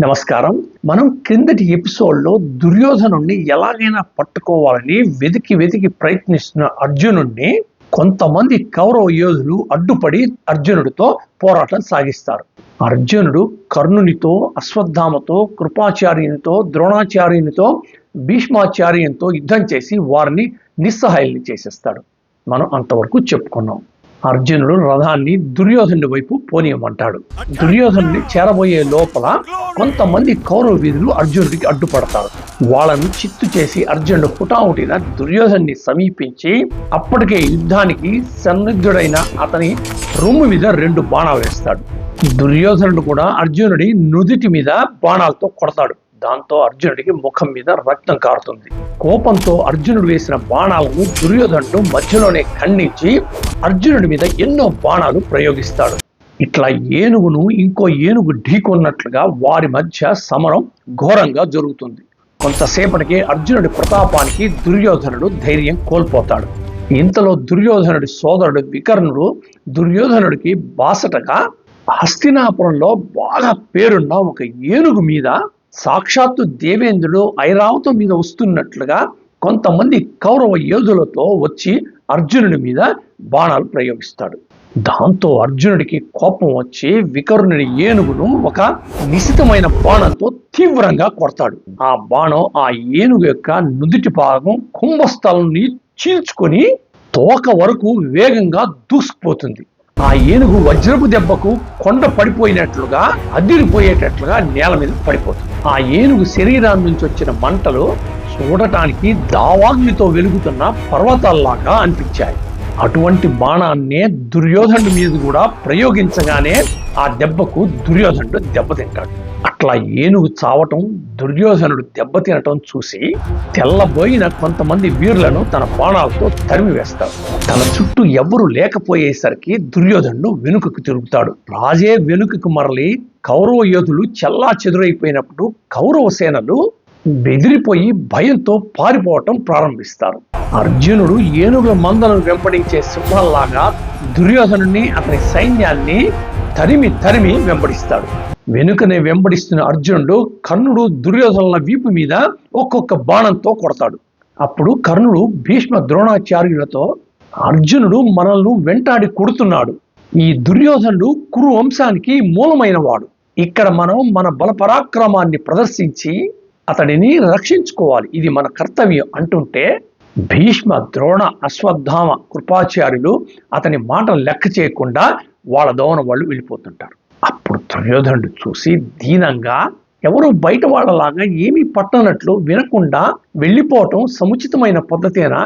నమస్కారం. మనం క్రిందటి ఎపిసోడ్లో దుర్యోధనుణ్ణి ఎలాగైనా పట్టుకోవాలని వెతికి వెతికి ప్రయత్నిస్తున్న అర్జునుణ్ణి కొంతమంది కౌరవ యోధులు అడ్డుపడి అర్జునుడితో పోరాటం సాగిస్తారు. అర్జునుడు కర్ణునితో అశ్వత్థామతో కృపాచార్యునితో ద్రోణాచార్యునితో భీష్మాచార్యంతో యుద్ధం చేసి వారిని నిస్సహాయాల్ని చేసేస్తాడు. మనం అంతవరకు చెప్పుకున్నాం. అర్జునుడు రథాన్ని దుర్యోధనుడి వైపు పోనీయమంటాడు. దుర్యోధనుడిని చేరబోయే లోపల కొంతమంది కౌరవ వీధులు అర్జునుడికి అడ్డుపడతారు. వాళ్ళను చిత్తు చేసి అర్జునుడు హుటాహుటిన దుర్యోధన్ని సమీపించి అప్పటికే యుద్ధానికి సన్నిధుడైన అతని రొమ్ము మీద రెండు బాణాలు వేస్తాడు. దుర్యోధనుడు కూడా అర్జునుడి నుదుటి మీద బాణాలతో కొడతాడు. దాంతో అర్జునుడికి ముఖం మీద రక్తం కారుతుంది. కోపంతో అర్జునుడు వేసిన బాణాలను దుర్యోధనుడు మధ్యలోనే ఖండించి అర్జునుడి మీద ఎన్నో బాణాలు ప్రయోగిస్తాడు. ఇట్లా ఏనుగును ఇంకో ఏనుగు ఢీకొన్నట్లుగా వారి మధ్య సమరం ఘోరంగా జరుగుతుంది. కొంతసేపటికి అర్జునుడి ప్రతాపానికి దుర్యోధనుడు ధైర్యం కోల్పోతాడు. ఇంతలో దుర్యోధనుడి సోదరుడు వికర్ణుడు దుర్యోధనుడికి బాసటగా హస్తినాపురంలో బాగా పేరున్న ఒక ఏనుగు మీద సాక్షాత్తు దేవేంద్రుడు ఐరావతం మీద వస్తున్నట్లుగా కొంతమంది కౌరవ యోధులతో వచ్చి అర్జునుడి మీద బాణాలు ప్రయోగిస్తాడు. దాంతో అర్జునుడికి కోపం వచ్చి వికరుణుడి ఏనుగును ఒక నిశితమైన బాణంతో తీవ్రంగా కొడతాడు. ఆ బాణం ఆ ఏనుగు యొక్క నుదుటి భాగం కుంభస్థలాన్ని చీల్చుకొని తోక వరకు వేగంగా దూసుకుపోతుంది. ఆ ఏనుగు వజ్రపు దెబ్బకు కొండ పడిపోయినట్లుగా అదిరిపోయేటట్లుగా నేల మీద పడిపోతుంది. ఆ ఏనుగు శరీరం నుంచి వచ్చిన మంటలు చూడటానికి దావాగ్నితో వెలుగుతున్న పర్వతాల్లాగా అనిపించాయి. అటువంటి బాణాన్నే దుర్యోధనుడి మీద కూడా ప్రయోగించగానే ఆ దెబ్బకు దుర్యోధనుడు దెబ్బతింటాడు అట్లా ఏనుగు చావటం దుర్యోధనుడు దెబ్బతినటం చూసి తెల్లబోయిన కొంతమంది వీరులను తన బాణాలతో తరిమివేస్తాడు తన చుట్టూ ఎవ్వరు లేకపోయేసరికి దుర్యోధనుడు వెనుకకు తిరుగుతాడు. రాజే వెనుకకు మరలి కౌరవ యోధులు చెల్లా చెదురైపోయినప్పుడు కౌరవ సేనలు బెదిరిపోయి భయంతో పారిపోవటం ప్రారంభిస్తారు. అర్జునుడు ఏనుగుల మందలను వెంబడించే సింహాల్లాగా దుర్యోధనుని అతని సైన్యాన్ని తరిమి తరిమి వెంబడిస్తాడు. వెనుకనే వెంబడిస్తున్న అర్జునుడు కర్ణుడు దుర్యోధనుల వీపు మీద ఒక్కొక్క బాణంతో కొడతాడు. అప్పుడు కర్ణుడు భీష్మ ద్రోణాచార్యులతో అర్జునుడు మనల్ని వెంటాడి కొడుతున్నాడు. ఈ దుర్యోధనుడు కురు వంశానికి మూలమైన వాడు ఇక్కడ మనం మన బలపరాక్రమాన్ని ప్రదర్శించి అతడిని రక్షించుకోవాలి. ఇది మన కర్తవ్యం అంటుంటే భీష్మ ద్రోణ అశ్వత్థామ కృపాచార్యులు అతని మాటలు లెక్క చేయకుండా వాళ్ళ దోవన వాళ్ళు వెళ్ళిపోతుంటారు. అప్పుడు దుర్యోధనుడు చూసి దీనంగా ఎవరు బయట వాళ్ళలాగా ఏమీ పట్టనట్లు వినకుండా వెళ్ళిపోవటం సముచితమైన పద్ధతేనా?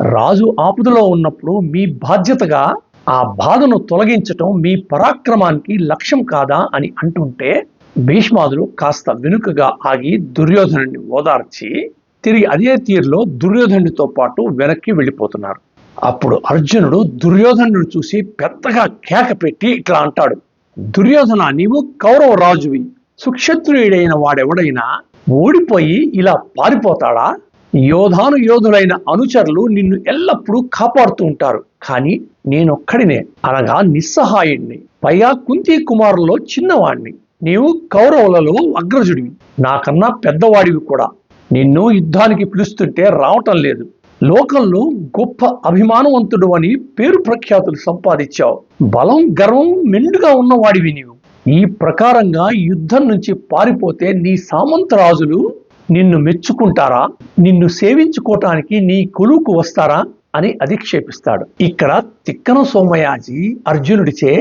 రాజు ఆపదలో ఉన్నప్పుడు మీ బాధ్యతగా ఆ బాధను తొలగించటం మీ పరాక్రమానికి లక్ష్యం కాదా అని అంటుంటే భీష్మాదులు కాస్త వెనుకగా ఆగి దుర్యోధనుడిని ఓదార్చి తిరిగి అదే తీరులో దుర్యోధనుడితో పాటు వెనక్కి వెళ్ళిపోతున్నారు. అప్పుడు అర్జునుడు దుర్యోధనుడు చూసి పెద్దగా కేక పెట్టి ఇట్లా అంటాడు. దుర్యోధన నీవు కౌరవ రాజువి సుక్షత్రియుడైన వాడెవడైనా ఓడిపోయి ఇలా పారిపోతాడా? యోధాను యోధులైన అనుచరులు నిన్ను ఎల్లప్పుడూ కాపాడుతూ ఉంటారు. కానీ నేనొక్కడినే అనగా నిస్సహాయుణ్ణి. పైగా కుంతి కుమారుల్లో చిన్నవాణ్ణి. నీవు కౌరవులలో అగ్రజుడివి. నాకన్నా పెద్దవాడివి కూడా. నిన్ను యుద్ధానికి పిలుస్తుంటే రావటం లేదు. లోకంలో గొప్ప అభిమానవంతుడు అని పేరు ప్రఖ్యాతులు సంపాదించావు. బలం గర్వం మెండుగా ఉన్నవాడివి నీవు. ఈ ప్రకారంగా యుద్ధం నుంచి పారిపోతే నీ సామంతరాజులు నిన్ను మెచ్చుకుంటారా? నిన్ను సేవించుకోవటానికి నీ కొలువుకు వస్తారా? అని అధిక్షేపిస్తాడు. ఇక్కడ తిక్కన సోమయాజి అర్జునుడిచే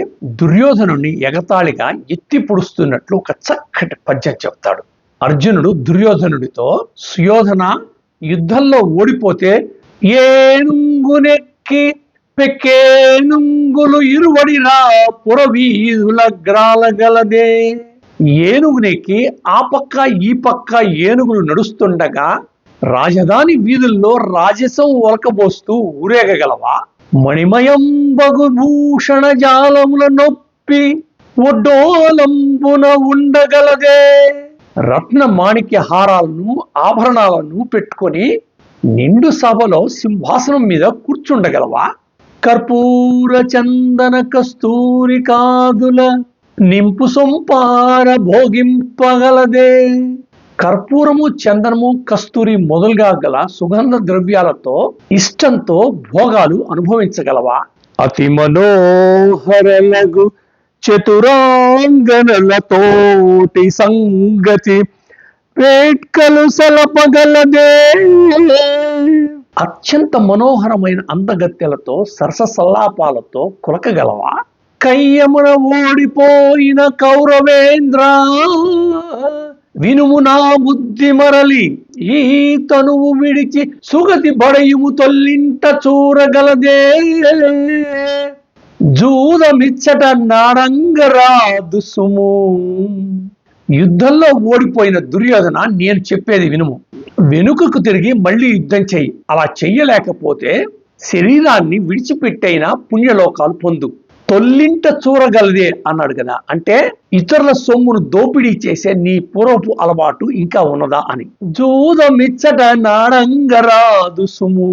దుర్యోధనుని ఎగతాళిగా ఎత్తి పొడుస్తున్నట్లు ఒక చక్కటి పద్యం చెప్తాడు. అర్జునుడు దుర్యోధనుడితో సుయోధన యుద్ధంలో ఓడిపోతే ఏనుంగునెక్కి పెక్కేనుంగులు ఇరువడిరా పురవీధుల గ్రాలగలదే. ఏనుగునెక్కి ఆ పక్క ఈ పక్క ఏనుగులు నడుస్తుండగా రాజధాని వీధుల్లో రాజసం ఒలకబోస్తూ ఊరేగగలవా? మణిమయం బగుభూషణ జాలముల నొప్పి ఒడ్డోలంబున ఉండగలదే. రత్న మాణిక్య హారాలను ఆభరణాలను పెట్టుకొని నిండు సభలో సింహాసనం మీద కూర్చుండగలవా? కర్పూర చందన కస్తూరి కాదుల నింపు సొంపార భోగింపగలదే. కర్పూరము చందనము కస్తూరి మొదలుగా గల సుగంధ ద్రవ్యాలతో ఇష్టంతో భోగాలు అనుభవించగలవా? అతి మనోహరలగు చతురాంగనలతోటి సంగతి వేట్కలు సలపగలదే. అత్యంత మనోహరమైన అందగత్తెలతో సరస సల్లాపాలతో కులకగలవా? కయ్యమున ఓడిపోయిన కౌరవేంద్ర వినుము నా బుద్ధి మరలి ఈ తనువు విడిచి సుగతి బడయుము తొల్లింట చూరగలదే. జూదమిచ్చట నాడంగరాదు సుము యుద్ధంలో ఓడిపోయిన దుర్యోధన నేను చెప్పేది వినుము. వెనుకకు తిరిగి మళ్ళీ యుద్ధం చెయ్యి. అలా చెయ్యలేకపోతే శరీరాన్ని విడిచిపెట్టైనా పుణ్యలోకాలు పొందు. తొల్లింట చూరగలదే అన్నాడు కదా. అంటే ఇతరుల సొమ్మును దోపిడీ చేసే నీ పూర్వపు అలవాటు ఇంకా ఉన్నదా అని. జూదమిచ్చట నాడంగరాదు సుము.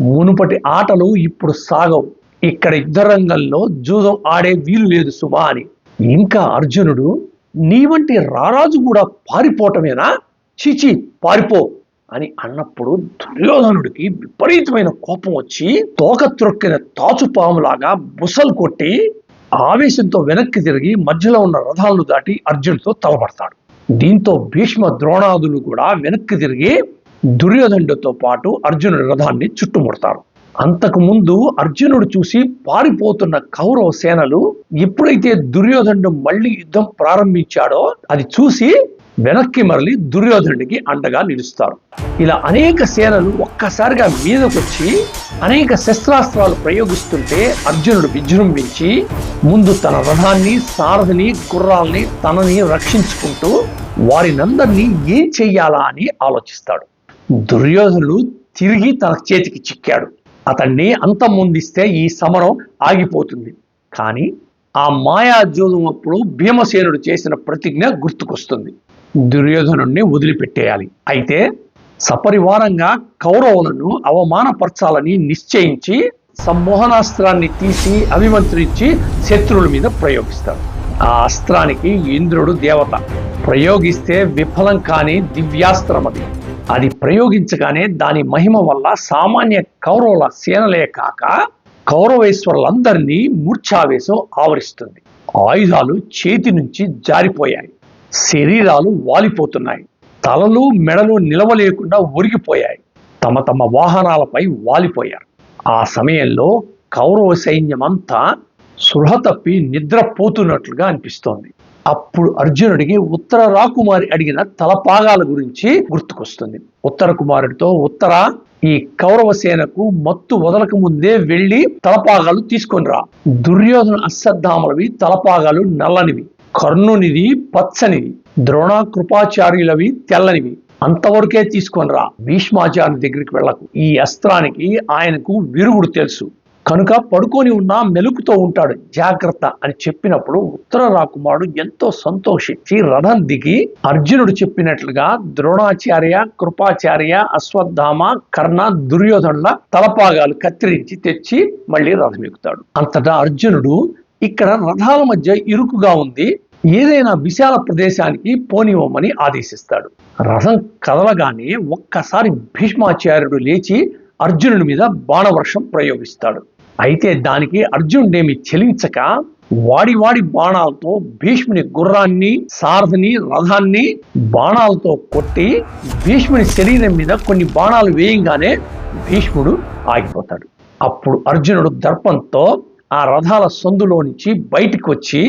మునుపటి ఆటలు ఇప్పుడు సాగవు. ఇక్కడ యుద్ధ రంగంలో జూదం ఆడే వీలు లేదు సుమా అని. ఇంకా అర్జునుడు నీ వంటి రారాజు కూడా పారిపోవటమేనా? చిచి పారిపో. అని అన్నప్పుడు దుర్యోధనుడికి విపరీతమైన కోపం వచ్చి తోక త్రొక్కిన తాచుపాములాగా బుసలు కొట్టి ఆవేశంతో వెనక్కి తిరిగి మధ్యలో ఉన్న రథాలను దాటి అర్జునుడితో తలపడతాడు. దీంతో భీష్మ ద్రోణాదులు కూడా వెనక్కి తిరిగి దుర్యోధనుడితో పాటు అర్జునుడి రథాన్ని చుట్టుముడతారు. అంతకు ముందు అర్జునుడు చూసి పారిపోతున్న కౌరవ సేనలు ఎప్పుడైతే దుర్యోధనుడు మళ్ళీ యుద్ధం ప్రారంభించాడో అది చూసి వెనక్కి మరలి దుర్యోధనుడికి అండగా నిలుస్తారు. ఇలా అనేక సేనలు ఒక్కసారిగా మీదకొచ్చి అనేక శస్త్రాస్త్రాలు ప్రయోగిస్తుంటే అర్జునుడు విజృంభించి ముందు తన రథాన్ని సారథిని గుర్రాల్ని తనని రక్షించుకుంటూ వారినందరినీ ఏం చెయ్యాలా అని ఆలోచిస్తాడు. దుర్యోధనుడు తిరిగి తన చేతికి చిక్కాడు. అతన్ని అంతం ముందిస్తే ఈ సమరం ఆగిపోతుంది. కానీ ఆ మాయాజోదం అప్పుడు భీమసేనుడు చేసిన ప్రతిజ్ఞ గుర్తుకొస్తుంది. దుర్యోధనుణ్ణి వదిలిపెట్టేయాలి. అయితే సపరివారంగా కౌరవులను అవమానపరచాలని నిశ్చయించి సమ్మోహనాస్త్రాన్ని తీసి అభిమంత్రించి శత్రువుల మీద ప్రయోగిస్తాడు ఆ అస్త్రానికి ఇంద్రుడు దేవత. ప్రయోగిస్తే విఫలం కాని దివ్యాస్త్రం అది. అది ప్రయోగించగానే దాని మహిమ వల్ల సామాన్య కౌరవుల సేనలే కాక కౌరవేశ్వరులందరినీ మూర్ఛావేశం ఆవరిస్తుంది. ఆయుధాలు చేతి నుంచి జారిపోయాయి. శరీరాలు వాలిపోతున్నాయి. తలలు మెడలు నిలవలేకుండా ఒరిగిపోయాయి. తమ తమ వాహనాలపై వాలిపోయారు. ఆ సమయంలో కౌరవ సైన్యమంతా సృహ తప్పి నిద్రపోతున్నట్లుగా అనిపిస్తోంది. అప్పుడు అర్జునుడికి ఉత్తర రాకుమారి అడిగిన తలపాగాల గురించి గుర్తుకొస్తుంది. ఉత్తర కుమారుడితో ఉత్తర ఈ కౌరవ సేనకు మత్తు వదలక ముందే వెళ్ళి తలపాగాలు తీసుకొని రా. దుర్యోధన అశ్వత్థామలవి తలపాగాలు నల్లనివి. కర్ణునిది పచ్చనిది ద్రోణ కృపాచార్యులవి తెల్లనివి. అంతవరకే తీసుకొని రా. భీష్మాచార్య దగ్గరికి వెళ్ళకు. ఈ అస్త్రానికి ఆయనకు విరుగుడు తెలుసు. కనుక పడుకొని ఉన్న మెలుకుతో ఉంటాడు. జాగ్రత్త అని చెప్పినప్పుడు ఉత్తర రాకుమారుడు ఎంతో సంతోషించి రథం దిగి అర్జునుడు చెప్పినట్లుగా ద్రోణాచార్య కృపాచార్య అశ్వత్థామ కర్ణ దుర్యోధనుల తలపాగాలు కత్తిరించి తెచ్చి మళ్ళీ రథం ఎక్కుతాడు. అంతటా అర్జునుడు ఇక్కడ రథాల మధ్య ఇరుకుగా ఉంది. ఏదైనా విశాల ప్రదేశానికి పోనివ్వమని ఆదేశిస్తాడు. రథం కదలగానే ఒక్కసారి భీష్మాచార్యుడు లేచి అర్జునుడి మీద బాణవర్షం ప్రయోగిస్తాడు. అయితే దానికి అర్జునుడేమి చెలించక వాడి వాడి బాణాలతో భీష్ముని గుర్రాన్ని సారథిని రథాన్ని బాణాలతో కొట్టి భీష్ముని శరీరం మీద కొన్ని బాణాలు వేయంగానే భీష్ముడు ఆగిపోతాడు. అప్పుడు అర్జునుడు దర్పంతో ఆ రథాల సందులో నుంచి బయటికి వచ్చి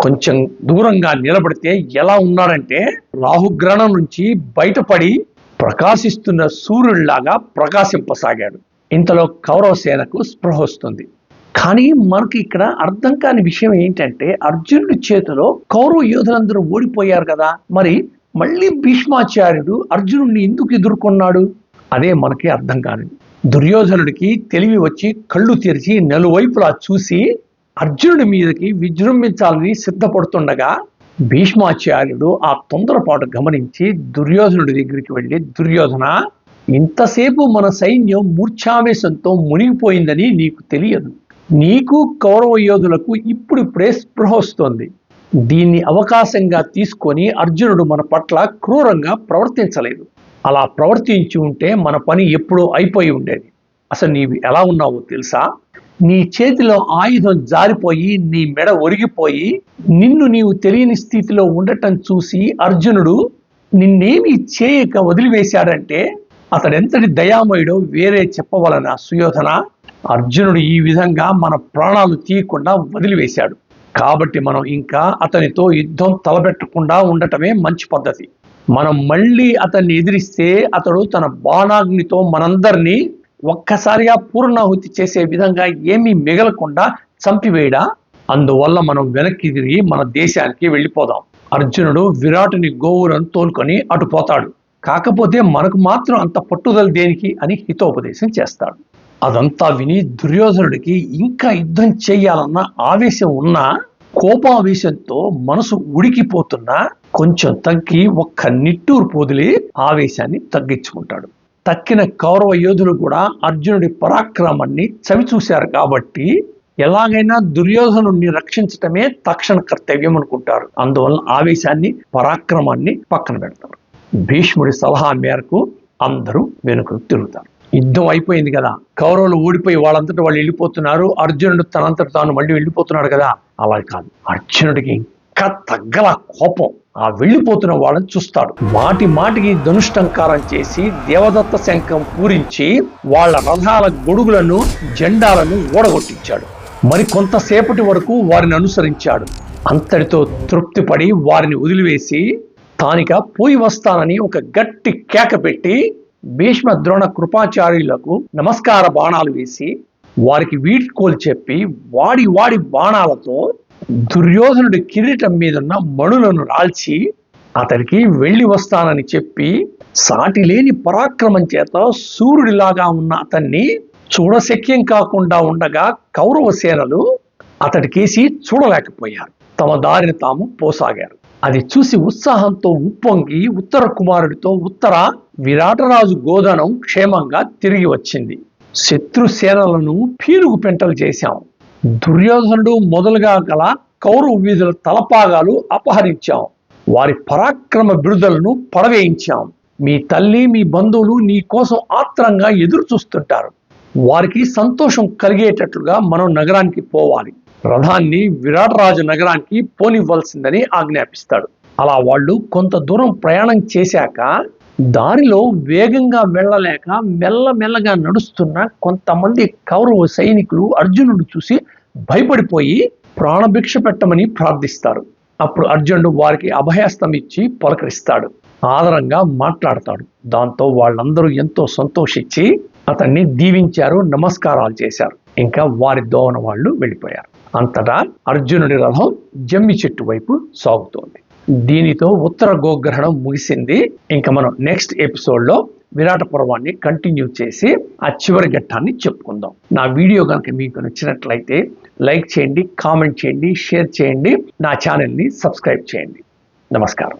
కొంచెం దూరంగా నిలబడితే ఎలా ఉన్నాడంటే రాహుగ్రహణం నుంచి బయటపడి ప్రకాశిస్తున్న సూర్యుడిలాగా ప్రకాశింపసాగాడు. ఇంతలో కౌరవ సేనకు స్పృహ వస్తుంది. కానీ మనకి ఇక్కడ అర్థం కాని విషయం ఏంటంటే అర్జునుడి చేతిలో కౌరవ యోధులందరూ ఓడిపోయారు కదా. మరి మళ్ళీ భీష్మాచార్యుడు అర్జునుడిని ఎందుకు ఎదుర్కొన్నాడు? అదే మనకి అర్థం కానిది. దుర్యోధనుడికి తెలివి వచ్చి కళ్ళు తెరిచి నలువైపులా చూసి అర్జునుడి మీదకి విజృంభించాలని సిద్ధపడుతుండగా భీష్మాచార్యుడు ఆ తొందరపాటు గమనించి దుర్యోధనుడి దగ్గరికి వెళ్ళి దుర్యోధన ఇంతసేపు మన సైన్యం మూర్ఛావేశంతో మునిగిపోయిందని నీకు తెలియదు. నీకు కౌరవ యోధులకు ఇప్పుడిప్పుడే స్పృహ వస్తోంది. దీన్ని అవకాశంగా తీసుకొని అర్జునుడు మన పట్ల క్రూరంగా ప్రవర్తించలేదు. అలా ప్రవర్తించి ఉంటే మన పని ఎప్పుడో అయిపోయి ఉండేది. అసలు నీవు ఎలా ఉన్నావో తెలుసా? నీ చేతిలో ఆయుధం జారిపోయి నీ మెడ ఒరిగిపోయి నిన్ను నీవు తెలియని స్థితిలో ఉండటం చూసి అర్జునుడు నిన్నేమి చేయక వదిలివేశాడంటే అతడెంతటి దయామయుడో వేరే చెప్పవలన సుయోధన? అర్జునుడు ఈ విధంగా మన ప్రాణాలు తీయకుండా వదిలివేశాడు. కాబట్టి మనం ఇంకా అతనితో యుద్ధం తలపెట్టకుండా ఉండటమే మంచి పద్ధతి. మనం మళ్ళీ అతన్ని ఎదిరిస్తే అతడు తన బాణాగ్నితో మనందరినీ ఒక్కసారిగా పూర్ణాహుతి చేసే విధంగా ఏమీ మిగలకుండా చంపివేయడా? అందువల్ల మనం వెనక్కి తిరిగి మన దేశానికి వెళ్ళిపోదాం. అర్జునుడు విరాటుని గోవులను తోలుకొని అటు పోతాడు. కాకపోతే మనకు మాత్రం అంత పట్టుదల దేనికి అని హితోపదేశం చేస్తాడు. అదంతా విని దుర్యోధనుడికి ఇంకా యుద్ధం చేయాలన్న ఆవేశం ఉన్నా కోపావేశంతో మనసు ఉడికిపోతున్నా కొంచెం తగ్గి ఒక్క నిట్టూరు పోదిలి ఆవేశాన్ని తగ్గించుకుంటాడు. తక్కిన కౌరవ యోధులు కూడా అర్జునుడి పరాక్రమాన్ని చవి చూశారు కాబట్టి ఎలాగైనా దుర్యోధనుడిని రక్షించటమే తక్షణ కర్తవ్యం అనుకుంటారు. అందువలన ఆవేశాన్ని పరాక్రమాన్ని పక్కన పెడతారు. భీష్ముడి సలహా మేరకు అందరూ వెనుకకు తిరుగుతారు. యుద్ధం అయిపోయింది కదా. కౌరవులు ఓడిపోయి వాళ్ళంతటా వాళ్ళు వెళ్ళిపోతున్నారు. అర్జునుడు తనంతట తాను మళ్ళీ వెళ్ళిపోతున్నాడు కదా. అలా కాదు. అర్జునుడికి ఇంకా తగ్గల కోపం. ఆ వెళ్ళిపోతున్న వాళ్ళని చూస్తాడు. మాటి మాటికి ధనుష్టంకారం చేసి దేవదత్త శంఖం పూరించి వాళ్ళ రథాల గొడుగులను జెండాలను ఓడగొట్టించాడు మరి కొంతసేపటి వరకు వారిని అనుసరించాడు. అంతటితో తృప్తిపడి వారిని వదిలివేసి తానిక పోయి వస్తానని ఒక గట్టి కేక పెట్టి భీష్మ ద్రోణ కృపాచార్యులకు నమస్కార బాణాలు వేసి వారికి వీడ్కోలు చెప్పి వాడి వాడి బాణాలతో దుర్యోధనుడి కిరీటం మీదున్న మణులను రాల్చి అతడికి వెళ్ళి వస్తానని చెప్పి సాటి లేని పరాక్రమం చేత సూర్యుడిలాగా ఉన్న అతన్ని చూడశక్యం కాకుండా ఉండగా కౌరవ సేనలు అతడికేసి చూడలేకపోయారు. తమ దారిని తాము పోసాగారు. అది చూసి ఉత్సాహంతో ఉప్పొంగి ఉత్తర కుమారుడితో ఉత్తర విరాటరాజు గోధనం క్షేమంగా తిరిగి వచ్చింది. శత్రు సేనలను పీరుగు పెంటలు చేశాం దుర్యోధనుడు మొదలుగా గల కౌరవ వీధుల తలపాగాలు అపహరించాం. వారి పరాక్రమ బిరుదలను పడవేయించాం. మీ తల్లి మీ బంధువులు నీ కోసం ఆత్రంగా ఎదురు చూస్తుంటారు. వారికి సంతోషం కలిగేటట్లుగా మనం నగరానికి పోవాలి. రథాన్ని విరాటరాజు నగరానికి పోనివ్వాల్సిందని ఆజ్ఞాపిస్తాడు. అలా వాళ్ళు కొంత దూరం ప్రయాణం చేశాక దారిలో వేగంగా వెళ్ళలేక మెల్లమెల్లగా నడుస్తున్న కొంతమంది కౌరవ సైనికులు అర్జునుడు చూసి భయపడిపోయి ప్రాణభిక్ష పెట్టమని ప్రార్థిస్తారు. అప్పుడు అర్జునుడు వారికి అభయస్తం ఇచ్చి పలకరిస్తాడు. ఆదరంగా మాట్లాడతాడు. దాంతో వాళ్ళందరూ ఎంతో సంతోషించి అతన్ని దీవించారు నమస్కారాలు చేశారు. ఇంకా వారి దోవన వాళ్ళు వెళ్ళిపోయారు. అంతటా అర్జునుడి రథం జమ్మి చెట్టు వైపు సాగుతోంది. దీనితో ఉత్తర గోగ్రహణం ముగిసింది. ఇంకా మనం నెక్స్ట్ ఎపిసోడ్లో విరాట పర్వాన్ని కంటిన్యూ చేసి ఆ చివరి ఘట్టాన్ని చెప్పుకుందాం. నా వీడియో కనుక మీకు నచ్చినట్లయితే లైక్ చేయండి కామెంట్ చేయండి షేర్ చేయండి. నా ఛానల్ని సబ్స్క్రైబ్ చేయండి. నమస్కారం.